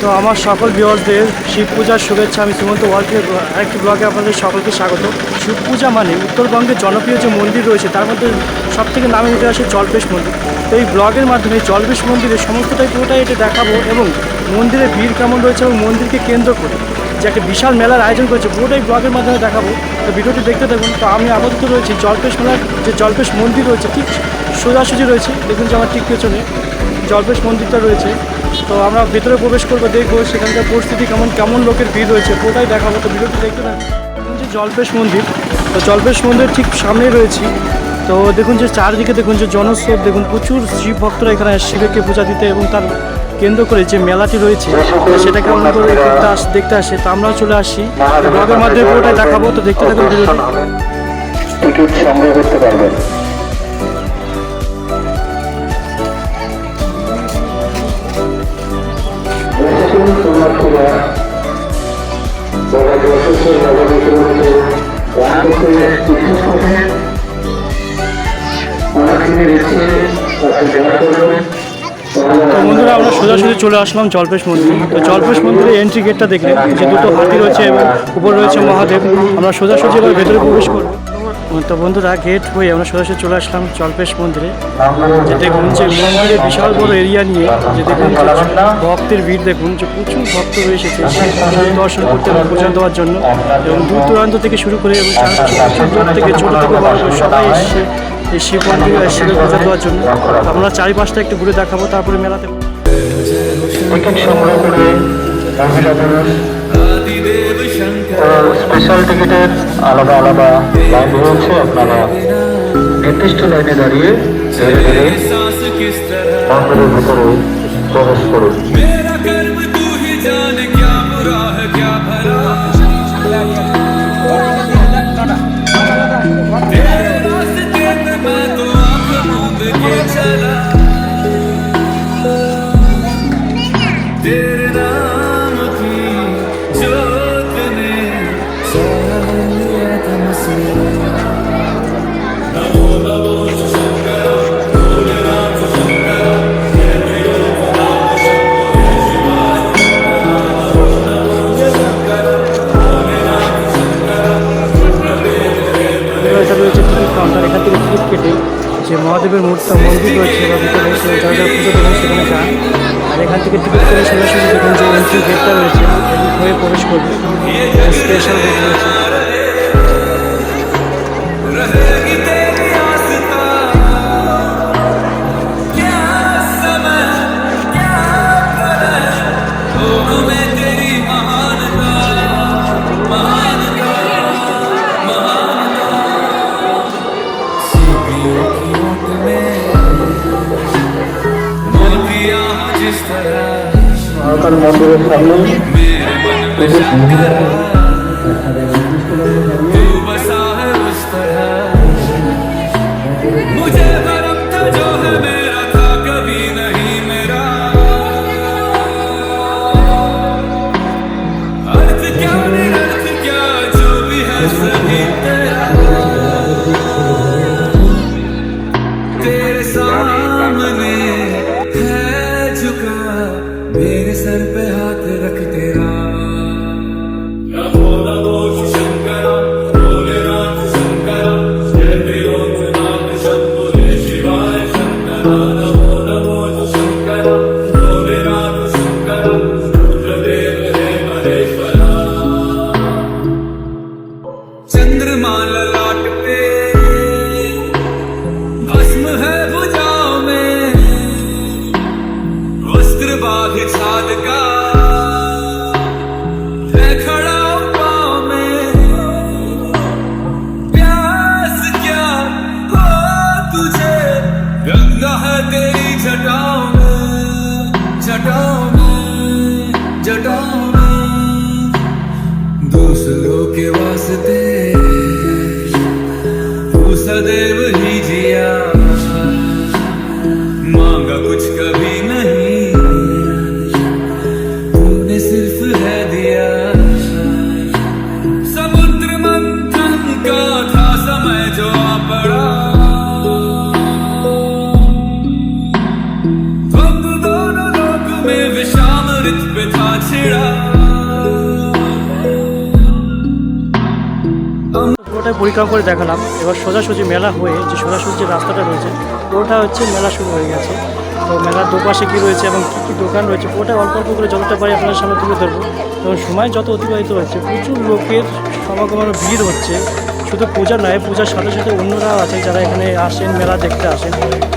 তো আমার সকল বিহারদের শিব পূজার শুভেচ্ছা। আমি সুমন্ত ওয়ার্ল্ডকে একটি ব্লগে আপনাদের সকলকে স্বাগত। শিব পূজা মানে উত্তরবঙ্গের জনপ্রিয় যে মন্দির রয়েছে, তার মধ্যে সব থেকে নামে উঠে আসে জলবেশ মন্দির। তো এই ব্লগের মাধ্যমে জলবেশ মন্দিরের সমস্তটাই পুরোটাই এটা দেখাবো এবং মন্দিরে ভিড় কেমন রয়েছে এবং মন্দিরকে কেন্দ্র করে যে একটা বিশাল মেলার আয়োজন করেছে, পুরোটাই ব্লগের মাধ্যমে দেখাবো। তো ভিডিওটি দেখতে থাকুন। তো আমি আপাতত রয়েছি জলপেশ মেলার যে জলপেশ মন্দির রয়েছে, ঠিক সোজাসুজি রয়েছে, দেখুন যে আমার ঠিক পেছনে জলপেশ মন্দিরটা রয়েছে। তো আমরা ভেতরে প্রবেশ করব, দেখব সেখানকার পরিস্থিতি কেমন কেমন লোকের ভিড় রয়েছে, পুরোটাই দেখাবো। তো ভিডিওটি দেখতে থাকুন। দেখুন যে জলপেশ মন্দির, তো জলপেশ মন্দির ঠিক সামনেই রয়েছি। তো দেখুন যে চারদিকে দেখুন যে জনস্রোত, দেখুন প্রচুর শিব ভক্তরা এখানে শিবকে পূজা দিতে এবং তার কেন্দ্র করে যে মেলাটি রয়েছে সেটাকে করে দেখতে আস দেখতে আসে। তো আমরাও চলে আসি। ব্লগের মাধ্যমে পুরোটাই দেখাবো, তো দেখতে থাকুন টিকিট সংগ্রহ করতে পারবেন। তো বন্ধুরা, আমরা সোজাসুজি চলে আসলাম জলপেশ মন্দির। তো জলপেশ মন্দিরের এন্ট্রি গেটটা দেখলে যে দুটো হাতি রয়েছে এবং উপর রয়েছে মহাদেব। আমরা সোজাসুজি এবার ভেতরে প্রবেশ করব। তো বন্ধুরা গেট হয়ে আমরা সোজাসুজি চলে আসলাম জলপেশ মন্দিরে। যে দেখুন যে মন্দিরে বিশাল বড় এরিয়া নিয়ে যে দেখুন ভক্তের ভিড়, দেখুন যে প্রচুর ভক্ত রয়ে এসেছে। শিব দর্শন করতে এবং পূজা দেওয়ার জন্য। এবং দূর দূরান্ত থেকে শুরু করে এবং থেকে থেকে বড় সবাই এসছে। এই শিব মন্দির শিবের পূজা দেওয়ার জন্য। আমরা চারিপাশটা একটু ঘুরে দেখাবো, তারপরে মেলাতে স্পেশাল টিকিটের আলাদা আলাদা লাইন রয়েছে, আপনারা নির্দিষ্ট লাইনে দাঁড়িয়ে ধীরে মন্দিরের প্রবেশ করুন। থেকে যে মহাদেবের মূর্তি মন্দির রয়েছে বা ভিতরে যারা যারা পুজো দেবেন, সেখানে যান। আর এখান থেকে টিকিট করে সরাসরি দেখুন যে এন্ট্রি গেটটা রয়েছে হয়ে প্রবেশ করবে স্পেশাল গেট রয়েছে। মহাকাল মন্দিরের সামনে मेरे मन में शंकर तू बसा है उस तरह मुझे भरम था जो है मेरा बाघ छाल का खड़ा गंगा है तेरी जटाओं में। जटाओं में, जटाओं दूसरों के वास्ते। तू सदैव পরিক্রমা করে দেখালাম। এবার সোজাসুজি মেলা হয়ে যে সোজাসুজি রাস্তাটা রয়েছে, ওটা হচ্ছে মেলা শুরু হয়ে গেছে। তো মেলার দুপাশে কী রয়েছে এবং কী কী দোকান রয়েছে, ওটা অল্প অল্প করে যতটা পারি আপনার সামনে তুলে ধরবো। এবং সময় যত অতিবাহিত হচ্ছে, প্রচুর লোকের সমাগমের ভিড় হচ্ছে। শুধু পূজা নয়, পূজার সাথে সাথে অন্যরাও আছে যারা এখানে আসেন, মেলা দেখতে আসেন।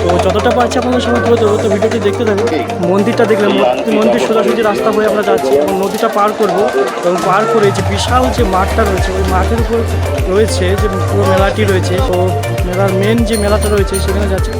তো যতটা পারছি আপনাদের সময় তুলে দেবো তো ভিডিওটি দেখতে থাকুন। মন্দিরটা দেখলাম, মন্দির সোজাসুজি রাস্তা হয়ে আমরা যাচ্ছি, এবং নদীটা পার করব, এবং পার করে যে বিশাল যে মাঠটা রয়েছে, ওই মাঠের উপর রয়েছে যে পুরো মেলাটি রয়েছে। তো মেলার মেন যে মেলাটা রয়েছে, সেখানে যাচ্ছি।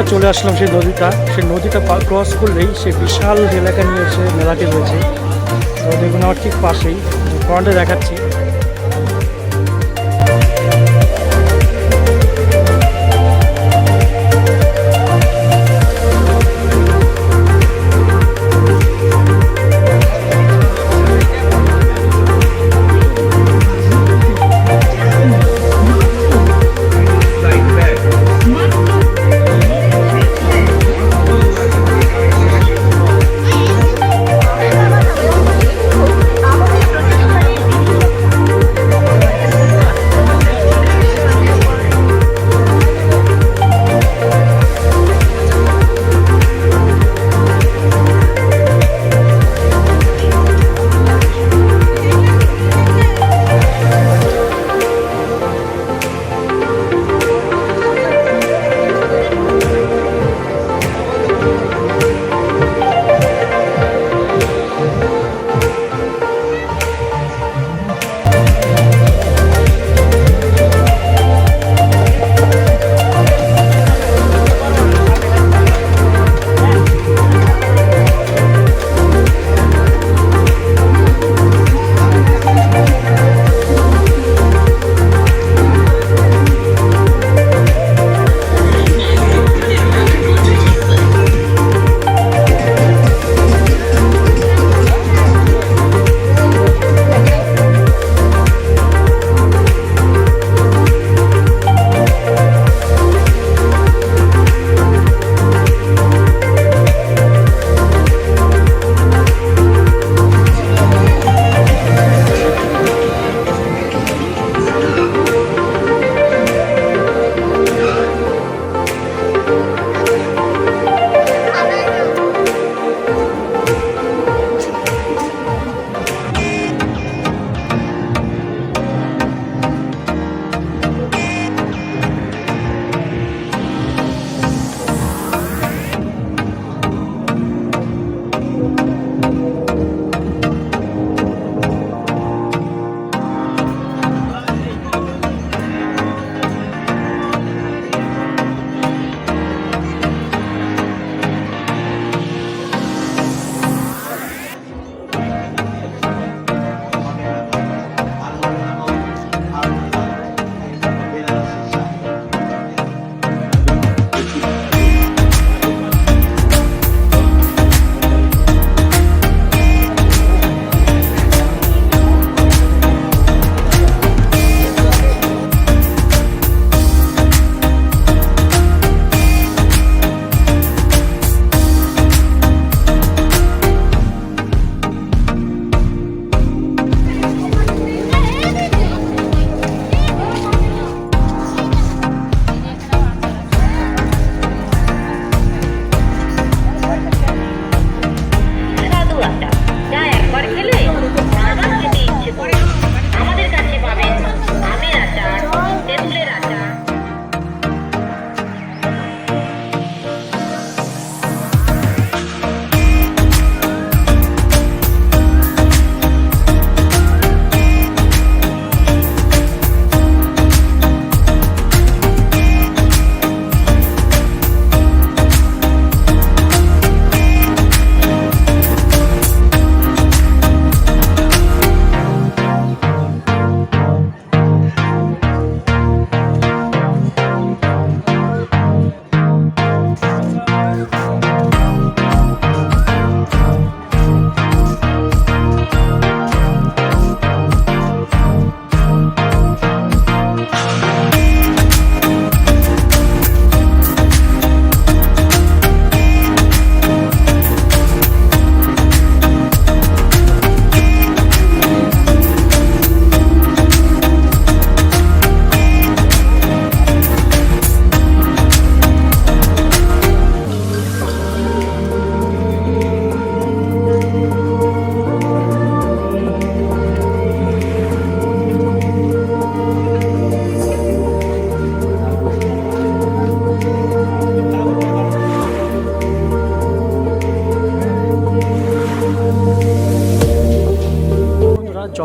বন্ধুরা চলে আসলাম সেই নদীটা। সেই নদীটা ক্রস করলেই সে বিশাল এলাকা নিয়ে এসে মেলাটি রয়েছে। তো দেখুন, আমার ঠিক পাশেই ফ্রন্টে দেখাচ্ছি।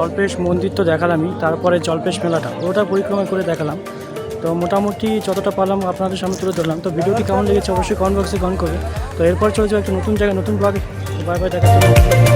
জলপেশ মন্দির তো দেখালামই, তারপরে জলপেশ মেলাটা, ওটা পরিক্রমা করে দেখালাম। তো মোটামুটি যতটা পারলাম আপনাদের সামনে তুলে ধরলাম। তো ভিডিওটি কেমন লেগেছে অবশ্যই কমেন্ট বক্সে কমেন্ট করবে তো এরপর চলে যাব একটা নতুন জায়গায়, নতুন ব্লগে বাই বাই, দেখা